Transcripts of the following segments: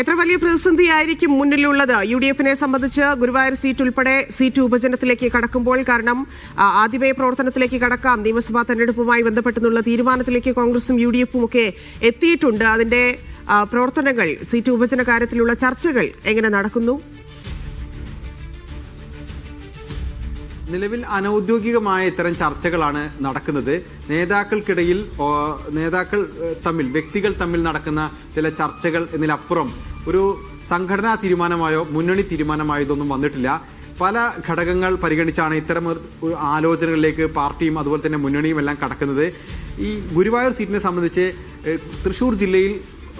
എത്ര വലിയ പ്രതിസന്ധിയായിരിക്കും മുന്നിലുള്ളത്? യു ഡി എഫിനെ സംബന്ധിച്ച് ഗുരുവായൂർ സീറ്റ് ഉൾപ്പെടെ സീറ്റ് ഉപജനത്തിലേക്ക് കടക്കുമ്പോൾ കാരണം ആദ്യമേ പ്രവർത്തനത്തിലേക്ക് കടക്കാം നിയമസഭാ തെരഞ്ഞെടുപ്പുമായി ബന്ധപ്പെട്ടുള്ള തീരുമാനത്തിലേക്ക് കോൺഗ്രസും യു ഡി എഫും ഒക്കെ എത്തിയിട്ടുണ്ട്. അതിന്റെ പ്രവർത്തനങ്ങൾ സീറ്റ് വിഭജന കാര്യത്തിലുള്ള ചർച്ചകൾ എങ്ങനെ നടക്കുന്നു? നിലവിൽ അനൗദ്യോഗികമായ ഇത്തരം ചർച്ചകളാണ് നടക്കുന്നത്. നേതാക്കൾക്കിടയിൽ നേതാക്കൾ തമ്മിൽ വ്യക്തികൾ തമ്മിൽ നടക്കുന്ന ചില ചർച്ചകൾ എന്നതിലപ്പുറം ഒരു സംഘടനാ തീരുമാനമായോ മുന്നണി തീരുമാനമായോ ഇതൊന്നും വന്നിട്ടില്ല. പല ഘടകങ്ങൾ പരിഗണിച്ചാണ് ഇത്തരം ആലോചനകളിലേക്ക് പാർട്ടിയും അതുപോലെ തന്നെ മുന്നണിയും എല്ലാം കടക്കുന്നത്. ഈ ഗുരുവായൂർ സീറ്റിനെ സംബന്ധിച്ച് തൃശ്ശൂർ ജില്ലയിൽ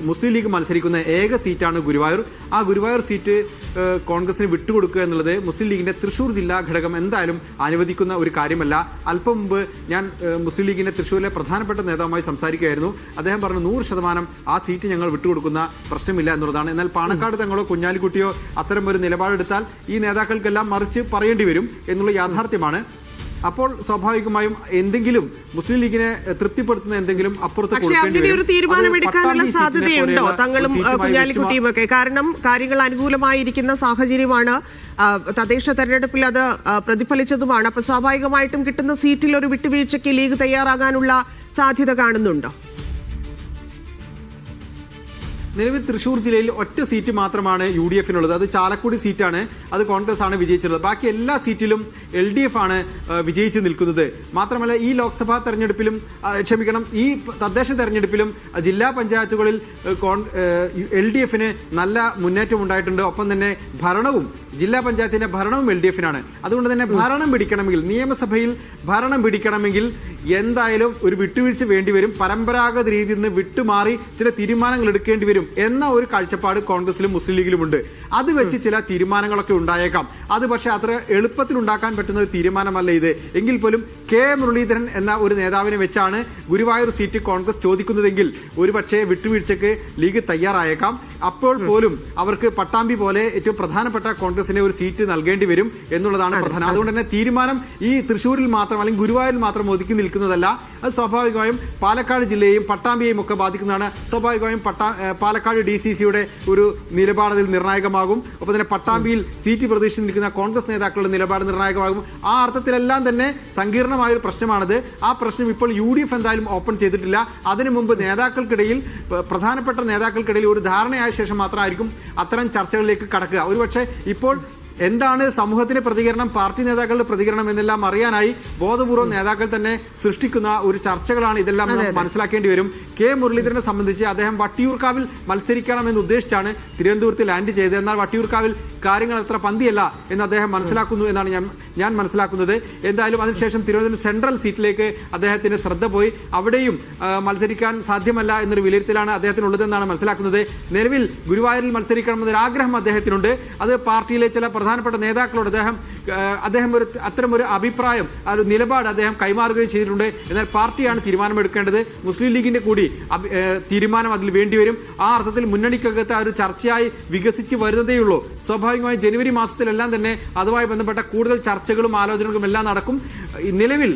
മുസ്ലിം ലീഗ് മത്സരിക്കുന്ന ഏക സീറ്റാണ് ഗുരുവായൂർ. ആ ഗുരുവായൂർ സീറ്റ് കോൺഗ്രസിന് വിട്ടുകൊടുക്കുക എന്നുള്ളത് മുസ്ലിം ലീഗിന്റെ തൃശൂർ ജില്ലാ ഘടകം എന്തായാലും അനുവദിക്കുന്ന ഒരു കാര്യമല്ല. അല്പം മുമ്പ് ഞാൻ മുസ്ലിം ലീഗിന്റെ തൃശ്ശൂരിലെ പ്രധാനപ്പെട്ട നേതാവുമായി സംസാരിക്കുകയായിരുന്നു. അദ്ദേഹം പറഞ്ഞു നൂറ് ശതമാനം ആ സീറ്റ് ഞങ്ങൾ വിട്ടുകൊടുക്കുന്ന പ്രശ്നമില്ല എന്നുള്ളതാണ്. എന്നാൽ പാണക്കാട് തങ്ങളോ കുഞ്ഞാലിക്കുട്ടിയോ അത്തരം ഒരു നിലപാടെടുത്താൽ ഈ നേതാക്കൾക്കെല്ലാം മറിച്ച് പറയേണ്ടി വരും എന്നുള്ള യാഥാർത്ഥ്യമാണ് അപ്പോൾ സ്വാഭാവികമായും എന്തെങ്കിലും മുസ്ലിം ലീഗിനെ തൃപ്തിപ്പെടുത്തുന്ന എന്തെങ്കിലും അപ്പുറത്ത് കൊടുക്കേണ്ടി ഒരു തീരുമാനമെടുക്കാനുള്ള സാധ്യതയുണ്ടോ? തങ്ങളും കുഞ്ഞാലിക്കുട്ടിയും ഒക്കെ. കാരണം കാര്യങ്ങൾ അനുകൂലമായിരിക്കുന്ന സാഹചര്യമാണ് തദ്ദേശ തെരഞ്ഞെടുപ്പിൽ അത് പ്രതിഫലിച്ചതുമാണ്. അപ്പൊ സ്വാഭാവികമായിട്ടും കിട്ടുന്ന സീറ്റിൽ ഒരു വിട്ടുവീഴ്ചയ്ക്ക് ലീഗ് തയ്യാറാകാനുള്ള സാധ്യത കാണുന്നുണ്ടോ? നിലവിൽ തൃശൂർ ജില്ലയിൽ ഒറ്റ സീറ്റ് മാത്രമാണ് യു ഡി എഫിനുള്ളത് അത് ചാലക്കുടി സീറ്റാണ്. അത് കോൺഗ്രസ് ആണ് വിജയിച്ചിട്ടുള്ളത്. ബാക്കി എല്ലാ സീറ്റിലും എൽ ഡി എഫ് ആണ് വിജയിച്ചു നിൽക്കുന്നത്. മാത്രമല്ല ഈ ലോക്സഭാ തെരഞ്ഞെടുപ്പിലും ക്ഷമിക്കണം ഈ തദ്ദേശ തെരഞ്ഞെടുപ്പിലും ജില്ലാ പഞ്ചായത്തുകളിൽ എൽ ഡി എഫിന് നല്ല മുന്നേറ്റം ഉണ്ടായിട്ടുണ്ട്. ഒപ്പം തന്നെ ഭരണവും ജില്ലാ പഞ്ചായത്തിന്റെ ഭരണവും എൽ ഡി എഫിനാണ് അതുകൊണ്ട് തന്നെ ഭരണം പിടിക്കണമെങ്കിൽ നിയമസഭയിൽ ഭരണം പിടിക്കണമെങ്കിൽ എന്തായാലും ഒരു വിട്ടുവീഴ്ച വേണ്ടി വരും പരമ്പരാഗത രീതിയിൽ നിന്ന് വിട്ടുമാറി ചില തീരുമാനങ്ങൾ എടുക്കേണ്ടി വരും എന്ന ഒരു കാഴ്ചപ്പാട് കോൺഗ്രസിലും മുസ്ലിം ലീഗിലുമുണ്ട് അത് വെച്ച് ചില തീരുമാനങ്ങളൊക്കെ ഉണ്ടായേക്കാം. അത് പക്ഷേ അത്ര എളുപ്പത്തിൽ ഉണ്ടാക്കാൻ പറ്റുന്ന ഒരു തീരുമാനമല്ല ഇത്. എങ്കിൽ പോലും കെ മുരളീധരൻ എന്ന ഒരു നേതാവിനെ വെച്ചാണ് ഗുരുവായൂർ സീറ്റ് കോൺഗ്രസ് ചോദിക്കുന്നതെങ്കിൽ ഒരുപക്ഷേ വിട്ടുവീഴ്ചയ്ക്ക് ലീഗ് തയ്യാറായേക്കാം. അപ്പോൾ പോലും അവർക്ക് പട്ടാമ്പി പോലെ ഏറ്റവും പ്രധാനപ്പെട്ട കോൺഗ്രസിനെ ഒരു സീറ്റ് നൽകേണ്ടി വരും എന്നുള്ളതാണ് പ്രധാനം. അതുകൊണ്ട് തന്നെ തീരുമാനം ഈ തൃശ്ശൂരിൽ മാത്രം അല്ലെങ്കിൽ ഗുരുവായൂരിൽ മാത്രം ഒതുക്കി നിൽക്കുന്നതല്ല. അത് സ്വാഭാവികമായും പാലക്കാട് ജില്ലയെയും പട്ടാമ്പിയെയും ഒക്കെ ബാധിക്കുന്നതാണ്. സ്വാഭാവികമായും പട്ടാ പാലക്കാട് ഡി സി സിയുടെ ഒരു നിലപാട് അതിൽ നിർണായകമാകും. ഒപ്പം തന്നെ പട്ടാമ്പിയിൽ സീറ്റ് പ്രതീക്ഷിച്ച് നിൽക്കുന്ന കോൺഗ്രസ് നേതാക്കളുടെ നിലപാട് നിർണായകമാകും. ആ അർത്ഥത്തിലെല്ലാം തന്നെ സങ്കീർണമായ ഒരു പ്രശ്നമാണത്. ആ പ്രശ്നം ഇപ്പോൾ യു ഡി എഫ് എന്തായാലും ഓപ്പൺ ചെയ്തിട്ടില്ല. അതിനു മുമ്പ് നേതാക്കൾക്കിടയിൽ പ്രധാനപ്പെട്ട നേതാക്കൾക്കിടയിൽ ഒരു ധാരണയായ ശേഷം മാത്രമായിരിക്കും അത്തരം ചർച്ചകളിലേക്ക് കടക്കുക. ഒരുപക്ഷെ ഇപ്പോൾ എന്താണ് സമൂഹത്തിന്റെ പ്രതികരണം പാർട്ടി നേതാക്കളുടെ പ്രതികരണം എന്നെല്ലാം അറിയാനായി ബോധപൂർവം നേതാക്കൾ തന്നെ സൃഷ്ടിക്കുന്ന ഒരു ചർച്ചകളാണ് ഇതെല്ലാം മനസ്സിലാക്കേണ്ടി വരും. കെ മുരളീധരനെ സംബന്ധിച്ച് അദ്ദേഹം വട്ടിയൂർക്കാവിൽ മത്സരിക്കണമെന്ന് ഉദ്ദേശിച്ചാണ് തിരുവനന്തപുരത്ത് ലാൻഡ് ചെയ്തത്. എന്നാൽ വട്ടിയൂർക്കാവിൽ കാര്യങ്ങൾ അത്ര പന്തിയല്ല എന്ന് അദ്ദേഹം മനസ്സിലാക്കുന്നു എന്നാണ് ഞാൻ ഞാൻ മനസ്സിലാക്കുന്നത്. എന്തായാലും അതിനുശേഷം തിരുവനന്തപുരം സെൻട്രൽ സീറ്റിലേക്ക് അദ്ദേഹത്തിന്റെ ശ്രദ്ധ പോയി. അവിടെയും മത്സരിക്കാൻ സാധ്യമല്ല എന്നൊരു വിലയിരുത്തലാണ് അദ്ദേഹത്തിനുള്ളതെന്നാണ് മനസ്സിലാക്കുന്നത്. നിലവിൽ ഗുരുവായൂരിൽ മത്സരിക്കണമെന്നൊരു ആഗ്രഹം അദ്ദേഹത്തിനുണ്ട്. അത് പാർട്ടിയിലെ ചില പ്രധാനപ്പെട്ട നേതാക്കളോട് അദ്ദേഹം അദ്ദേഹം ഒരു അത്തരം ഒരു അഭിപ്രായം ആ ഒരു നിലപാട് അദ്ദേഹം കൈമാറുകയും ചെയ്തിട്ടുണ്ട്. എന്നാൽ പാർട്ടിയാണ് തീരുമാനമെടുക്കേണ്ടത്. മുസ്ലിം ലീഗിന്റെ കൂടി തീരുമാനം അതിൽ വേണ്ടിവരും. ആ അർത്ഥത്തിൽ മുന്നണിക്കകത്ത് ആ ഒരു ചർച്ചയായി വികസിച്ച് വരുന്നതേയുള്ളൂ സ്വാഭാവികമായും ജനുവരി മാസത്തിലെല്ലാം തന്നെ അതുമായി ബന്ധപ്പെട്ട കൂടുതൽ ചർച്ചകളും ആലോചനകളും എല്ലാം നടക്കും. നിലവിൽ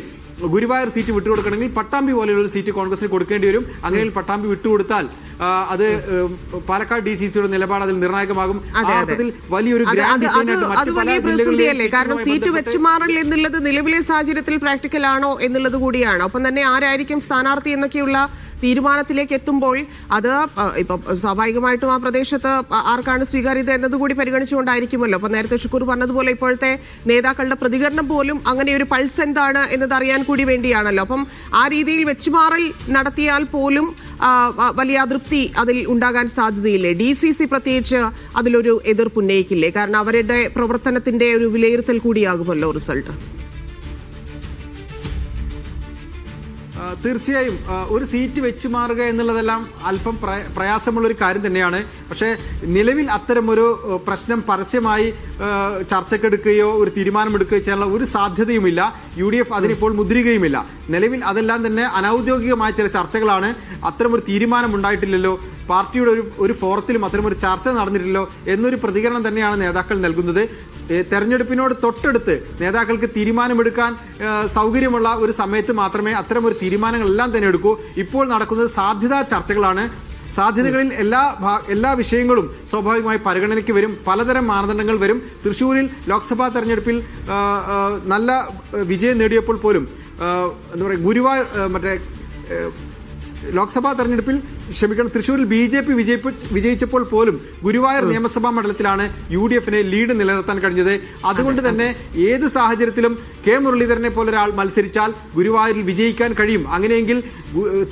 ഗുരുവായൂർ സീറ്റ് വിട്ടുകൊടുക്കണമെങ്കിൽ പട്ടാമ്പി പോലെയുള്ള ഒരു സീറ്റ് കോൺഗ്രസിന് കൊടുക്കേണ്ടി വരും. അങ്ങനെ പട്ടാമ്പി വിട്ടുകൊടുത്താൽ അത് പാലക്കാട് ഡി സി സിയുടെ നിലപാട് അതിൽ നിർണായകമാകും. അർത്ഥത്തിൽ വലിയൊരു അത് വലിയ പ്രതിസന്ധിയല്ലേ കാരണം സീറ്റ് വെച്ച് മാറില്ല എന്നുള്ളത് നിലവിലെ സാഹചര്യത്തിൽ പ്രാക്ടിക്കൽ ആണോ എന്നുള്ളത് കൂടിയാണ്. ഒപ്പം തന്നെ ആരായിരിക്കും സ്ഥാനാർത്ഥി എന്നൊക്കെയുള്ള തീരുമാനത്തിലേക്ക് എത്തുമ്പോൾ അത് ഇപ്പൊ സ്വാഭാവികമായിട്ടും ആ പ്രദേശത്ത് ആർക്കാണ് സ്വീകാര്യത എന്നതുകൂടി പരിഗണിച്ചുകൊണ്ടായിരിക്കുമല്ലോ. അപ്പൊ നേരത്തെ ഷുക്കൂർ പറഞ്ഞതുപോലെ ഇപ്പോഴത്തെ നേതാക്കളുടെ പ്രതികരണം പോലും അങ്ങനെ ഒരു പൾസ് എന്താണ് എന്നത് അറിയാൻ കൂടി വേണ്ടിയാണല്ലോ. അപ്പം ആ രീതിയിൽ വെച്ചുമാറൽ നടത്തിയാൽ പോലും വലിയ അതൃപ്തി അതിൽ ഉണ്ടാകാൻ സാധ്യതയില്ലേ? ഡി സി സി പ്രത്യേകിച്ച് അതിലൊരു എതിർപ്പ് ഉന്നയിക്കില്ലേ? കാരണം അവരുടെ പ്രവർത്തനത്തിന്റെ ഒരു വിലയിരുത്തൽ കൂടിയാകുമല്ലോ റിസൾട്ട്. തീർച്ചയായും ഒരു സീറ്റ് വെച്ചു മാറുക എന്നുള്ളതെല്ലാം അല്പം പ്രയ- പ്രയാസമുള്ളൊരു കാര്യം തന്നെയാണ്. പക്ഷേ നിലവിൽ അത്തരമൊരു പ്രശ്നം പരസ്യമായി ചർച്ചക്കെടുക്കുകയോ ഒരു തീരുമാനമെടുക്കുകയോ ചെയ്യാനുള്ള ഒരു സാധ്യതയുമില്ല. യു ഡി എഫ് അതിനിപ്പോൾ മുദ്രികയുമില്ല നിലവിൽ അതെല്ലാം തന്നെ അനൗദ്യോഗികമായ ചില ചർച്ചകളാണ്. അത്തരമൊരു തീരുമാനം ഉണ്ടായിട്ടില്ലല്ലോ പാർട്ടിയുടെ ഒരു ഒരു ഫോറത്തിലും അത്തരമൊരു ചർച്ച നടന്നിട്ടില്ലല്ലോ എന്നൊരു പ്രതികരണം തന്നെയാണ് നേതാക്കൾ നൽകുന്നത്. തെരഞ്ഞെടുപ്പിനോട് തൊട്ടടുത്ത് നേതാക്കൾക്ക് തീരുമാനമെടുക്കാൻ സൗകര്യമുള്ള ഒരു സമയത്ത് മാത്രമേ അത്തരം ഒരു തീരുമാനങ്ങളെല്ലാം തന്നെ എടുക്കൂ. ഇപ്പോൾ നടക്കുന്നത് സാധ്യതാ ചർച്ചകളാണ്. സാധ്യതകളിൽ എല്ലാ എല്ലാ വിഷയങ്ങളും സ്വാഭാവികമായി പരിഗണനയ്ക്ക് വരും. പലതരം മാനദണ്ഡങ്ങൾ വരും. തൃശ്ശൂരിൽ ലോക്സഭാ തെരഞ്ഞെടുപ്പിൽ നല്ല വിജയം നേടിയപ്പോൾ പോലും എന്താ പറയുക ഗുരുവായൂർ മറ്റേ ലോക്സഭാ തെരഞ്ഞെടുപ്പിൽ ക്ഷമിക്കണം തൃശ്ശൂരിൽ ബി ജെ പി വിജയിച്ചപ്പോൾ പോലും ഗുരുവായൂർ നിയമസഭാ മണ്ഡലത്തിലാണ് യു ഡി എഫിനെ ലീഡ് നിലനിർത്താൻ കഴിഞ്ഞത്. അതുകൊണ്ട് തന്നെ ഏത് സാഹചര്യത്തിലും കെ മുരളീധരനെ പോലെ ഒരാൾ മത്സരിച്ചാൽ ഗുരുവായൂരിൽ വിജയിക്കാൻ കഴിയും. അങ്ങനെയെങ്കിൽ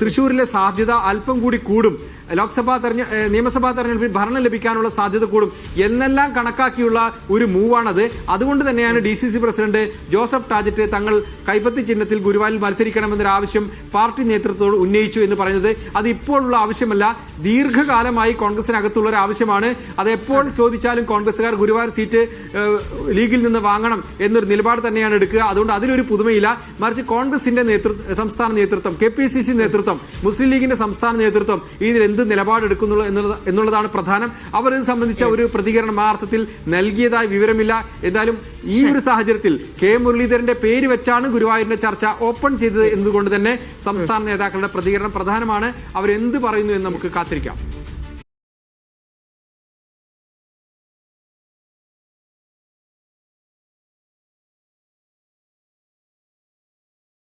തൃശൂരിലെ തൃശ്ശൂരിലെ സാധ്യത അല്പം കൂടി കൂടും. ലോക്സഭാ തെരഞ്ഞെ നിയമസഭാ തെരഞ്ഞെടുപ്പിൽ ഭരണം ലഭിക്കാനുള്ള സാധ്യത കൂടും. എന്നെല്ലാം കണക്കാക്കിയുള്ള ഒരു മൂവാണത്. അതുകൊണ്ട് തന്നെയാണ് D C C president Joseph Tajet തങ്ങൾ കൈപ്പത്തി ചിഹ്നത്തിൽ ഗുരുവായൂരിൽ മത്സരിക്കണമെന്നൊരു ആവശ്യം പാർട്ടി നേതൃത്വത്തോട് ഉന്നയിച്ചു എന്ന് പറയുന്നത്. അത് ഇപ്പോഴുള്ള ആവശ്യമല്ല. ദീർഘകാലമായി കോൺഗ്രസിനകത്തുള്ള ഒരു ആവശ്യമാണ് അത് എപ്പോൾ ചോദിച്ചാലും കോൺഗ്രസ്സുകാർ ഗുരുവായൂർ സീറ്റ് ലീഗിൽ നിന്ന് വാങ്ങണം എന്നൊരു നിലപാട് തന്നെയാണ് എടുക്കുക. അതുകൊണ്ട് അതിലൊരു പുതുമയില്ല. മറിച്ച് കോൺഗ്രസിന്റെ നേതൃത്വ സംസ്ഥാന നേതൃത്വം കെ പി സി സി നേതൃത്വം മുസ്ലിം ലീഗിന്റെ സംസ്ഥാന നേതൃത്വം ഇതിൽ എന്ത് നിലപാടെടുക്കുന്നു എന്നുള്ളത് എന്നുള്ളതാണ് പ്രധാനം. അവർ ഇത് സംബന്ധിച്ച ഒരു പ്രതികരണം ആ അർത്ഥത്തിൽ നൽകിയതായി വിവരമില്ല. എന്തായാലും ഈ ഒരു സാഹചര്യത്തിൽ കെ മുരളീധരന്റെ പേര് വെച്ചാണ് ഗുരുവായൂരിന്റെ ചർച്ച ഓപ്പൺ ചെയ്തത് എന്നതുകൊണ്ട് തന്നെ സംസ്ഥാന നേതാക്കളുടെ പ്രതികരണം പ്രധാനമാണ്. അവരെന്ത് പറയുന്നു എന്ന് നമുക്ക് കാത്തിരിക്കാം.